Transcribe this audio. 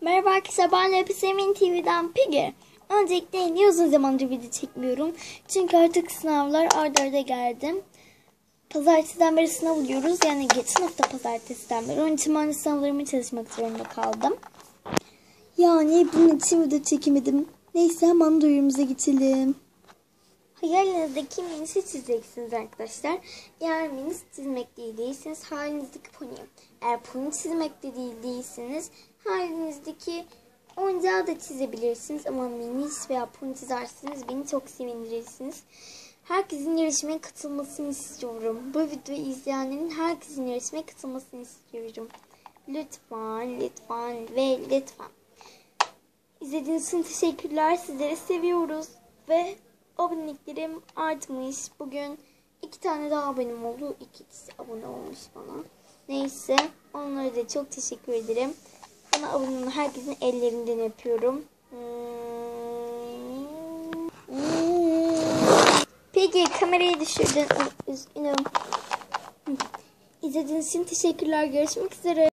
Merhaba arkadaşlar ben Lepis Emin TV'den Piggy. Öncelikle niye uzun zamandır video çekmiyorum? Çünkü artık sınavlar arda arda geldi. Pazartesiden beri sınav oluyoruz. Yani geçen hafta pazartesiden beri. Onun için ben de sınavlarımı çalışmak zorunda kaldım. Yani bunun için video çekemedim. Neyse hemen duyurumuza geçelim. Hayalinizdeki minisi çizeceksiniz arkadaşlar. Eğer minis çizmekte iyi değilseniz halinizdeki pony. Eğer pony çizmekte değil değilseniz halinizdeki oyuncağı da çizebilirsiniz. Ama minis veya pony çizerseniz beni çok sevindirirsiniz. Herkesin yarışmaya katılmasını istiyorum. Bu videoyu izleyenlerin herkesin yarışmaya katılmasını istiyorum. Lütfen, lütfen ve lütfen. İzlediğiniz için teşekkürler. Sizleri seviyoruz. Ve aboneliklerim artmış. Bugün iki tane daha abonem oldu. İkisi abone olmuş bana. Neyse. Onlara da çok teşekkür ederim. Bana abone herkesin ellerinden öpüyorum. Peki kamerayı düşürdün. Üzgünüm. İzlediğiniz için teşekkürler. Görüşmek üzere.